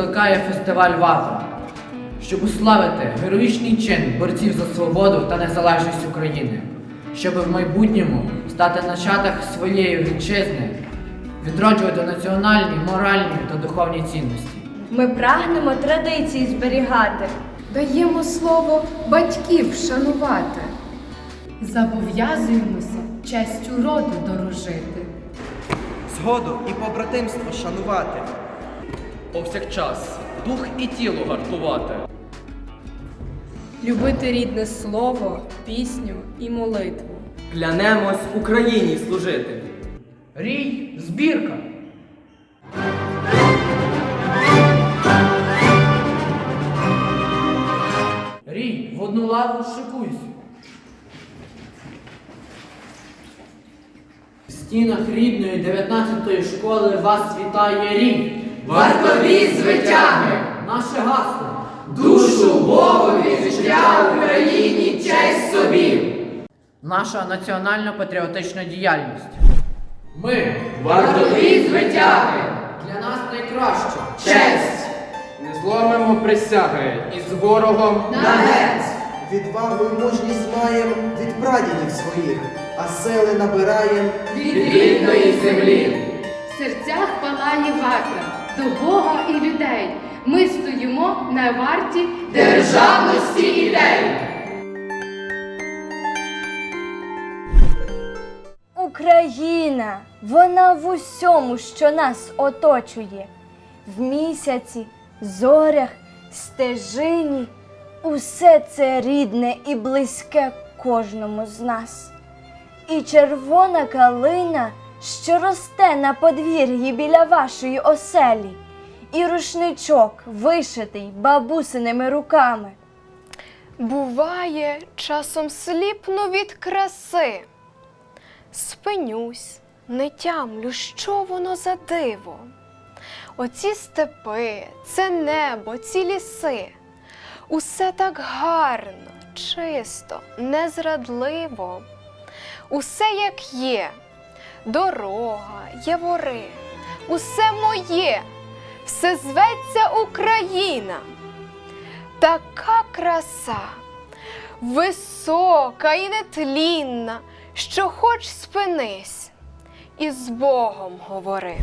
скликає фестиваль Ватра, щоб уславити героїчний чин борців за свободу та незалежність України, щоб в майбутньому стати на чатах своєї вітчизни, відроджувати національні, моральні та духовні цінності. Ми прагнемо традиції зберігати. Даємо слово батьків шанувати. Зобов'язуємося честю роду дорожити. згоду і побратимство шанувати. Повсякчас дух і тіло гартувати. Любити рідне слово, пісню і молитву. Клянемось Україні служити. Рій збірка! Рій, в одну лаву шикуйся. В стінах рідної 19-ї школи вас вітає рій. Вартові звитяги, Наше гасло. душу Богові, життя Україні, честь собі. Наша національно-патріотична діяльність. Ми Вартові звитяги, для нас найкраще. честь, Не зломимо присяги і з ворогом на геть. Відвагу й мужність маєм від прадідів своїх, а сили набираєм від рідної землі. В серцях палає ватра до Бога і людей. Ми стоїмо на варті Державності ідей. Україна, вона в усьому, що нас оточує. В місяці, зорях, стежині. Усе це рідне і близьке кожному з нас. І червона калина, що росте на подвір'ї біля вашої оселі, і рушничок, вишитий бабусиними руками. Буває, часом сліпну від краси. Спинюсь, не тямлю, що воно за диво. Оці степи, це небо, ці ліси. Усе так гарно, чисто, незрадливо. Усе як є, дорога, явори, усе моє, все зветься Україна. Така краса, висока і нетлінна, що хоч спинись, і з Богом говори.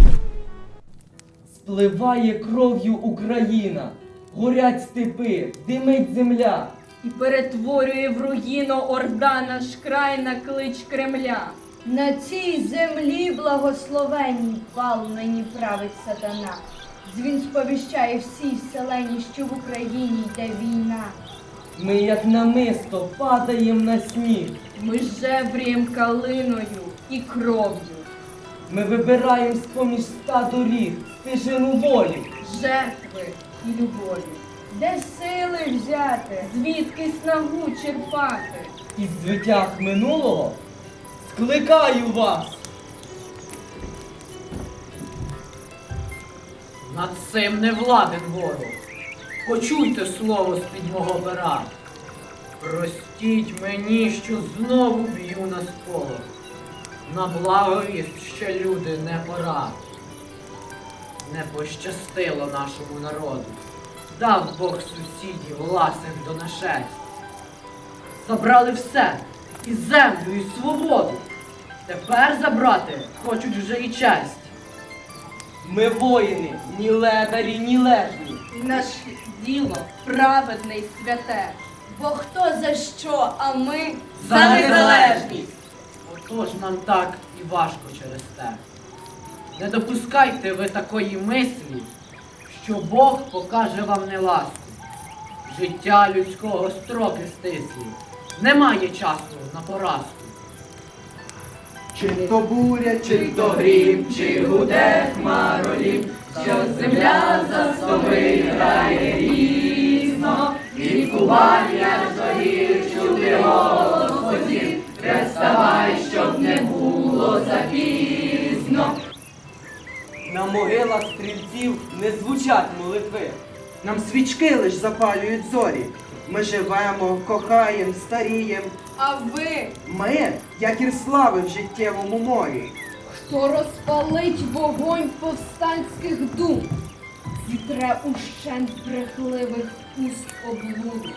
Спливає кров'ю Україна, горять степи, димить земля. І перетворює в руїну орда наш край на клич Кремля. На цій землі благословенній пал нині править сатана. Дзвін сповіщає всій вселенні, що в Україні йде війна. Ми, як намисто, падаєм на сніг. Ми жебрієм калиною і кров'ю. Ми вибираєм з-поміж ста доріг стежину волі. жертви і любові. Де сили взяти? Звідки снагу черпати? Із звитяг минулого скликаю вас. Над цим не владен ворог. Почуйте слово з-під мого пера. Простіть мені, що знову б'ю на сполох. На благовіст ще люди не пора. Не пощастило нашому народу. Дав Бог сусідів ласих до нашесть. Забрали все і землю, і свободу. Тепер забрати хочуть вже і честь. Ми воїни, ні ледарі, ні лежні. Наше діло праведне й святе. Бо хто за що, а ми За незалежність! Отож нам так і важко через те. Не допускайте ви такої мислі, що Бог покаже вам неласку. Життя людського строки стислі. Немає часу на поразку. Чи то буря, чи То грім, чи гуде хмаролів, що земля грає різно, від кування до гір чути голос возів, Представай, щоб не було запізно. На могилах стрільців не звучать молитви. нам свічки лиш запалюють зорі. Ми живемо, кохаєм, старієм. А ви, Ми, як слави в життєвому морі. хто розпалить вогонь повстанських дум? зітре ущент брехливих уст облуд.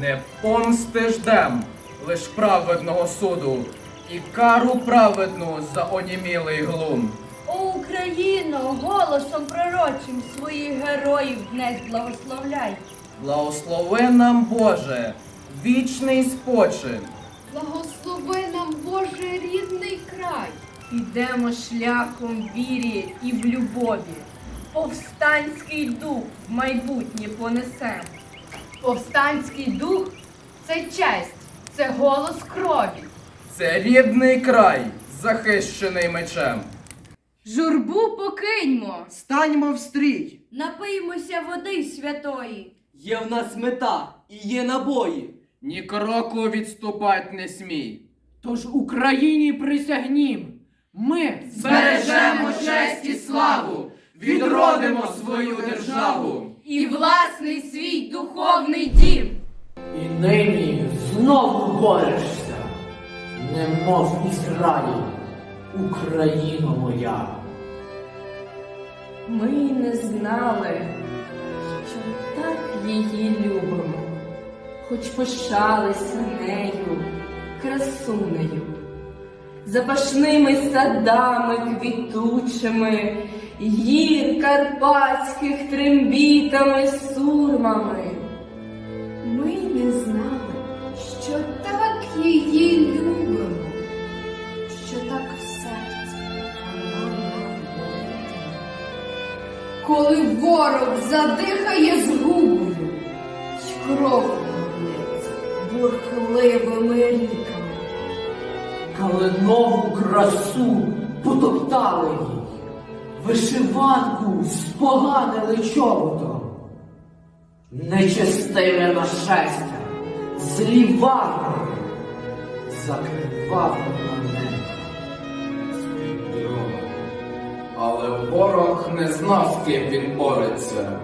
Не помсти ждем, лиш праведного суду, і кару праведну за онімілий глум. О Україно, голосом пророчим своїх героїв днес благословляй. Благослови нам, Боже, вічний спочин. Благослови нам, Боже, рідний край. Підемо шляхом вірі і в любові. Повстанський дух в майбутнє понесем. Повстанський дух це честь, це голос крові. Це рідний край, захищений мечем. Журбу покиньмо. Станьмо в стрій. Напиймося води святої. Є в нас мета і є набої. Ні кроку відступать не смій. Тож Україні присягнім. Ми Збережемо честь і славу, відродимо свою державу. І власний свій духовний дім. І нині знову борешся, немов Ізраїль, Україно моя. Ми й не знали, що так її любимо, хоч пишалися нею, красунею, запашними садами квітучими, гір карпатських трембітами, сурмами. Ми не знали, що так її любимо, що так в серці вона нам болить. Коли ворог задихає й кров лється бурхливими ріками. Калинову красу потоптали їй, вишиванку споганили чоботом. Нечестиве нашестя, злі варвари, закривали мене Але ворог не знав, з ким він бореться.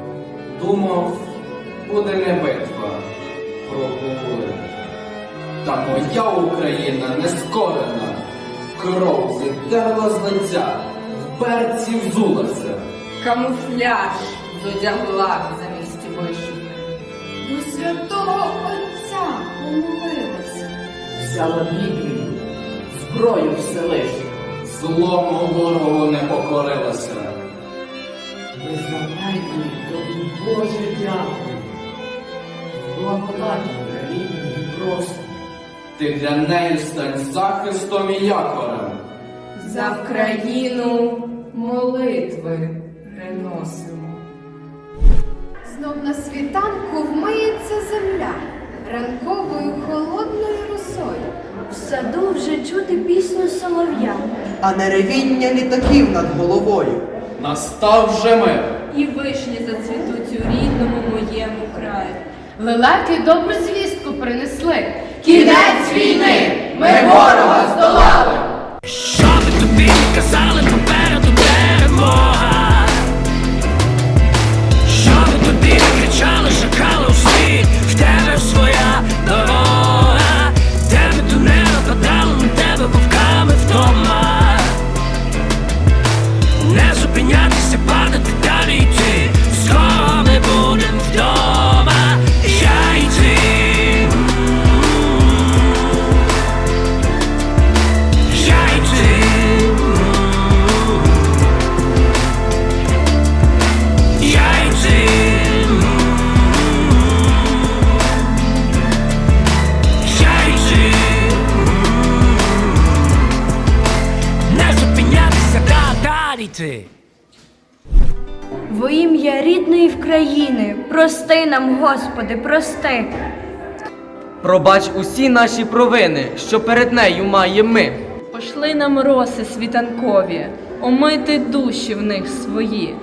Думав, буде не битва, пробули. Та моя Україна не скорена, кров зітерла з лиця, в берці взулася. Камуфляж зодягла замість вишивки. До святого Отця помолилася. взяла Біблію, зброю Всевишнього. Злому ворогу не покорилася. Визнавайте тобі, Боже, дякую. Благодаті Україні і просто. Ти для неї стань захистом і якорем. За Вкраїну молитви приносимо. Знов на світанку вмиється земля ранковою холодною росою. В саду вже чути пісню солов'я. А не ревіння літаків над головою. Настав вже мир. І вишні зацвітуть у рідному моєму. Лелеки добру звістку принесли. Кінець війни! Ми ворога здолали! Що ви тобі казали попереду перемога? Во ім'я рідної Вкраїни, прости нам, Господи, прости. Пробач усі наші провини, що перед нею маємо ми. Пошли нам роси світанкові, омити душі в них свої.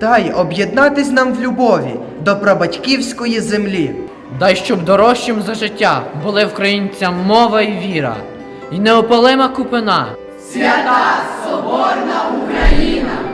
Дай об'єднатись нам в любові до прабатьківської землі. Дай, щоб дорожчим за життя були українцям мова і віра, і неопалима купина. Свята Соборна Україна!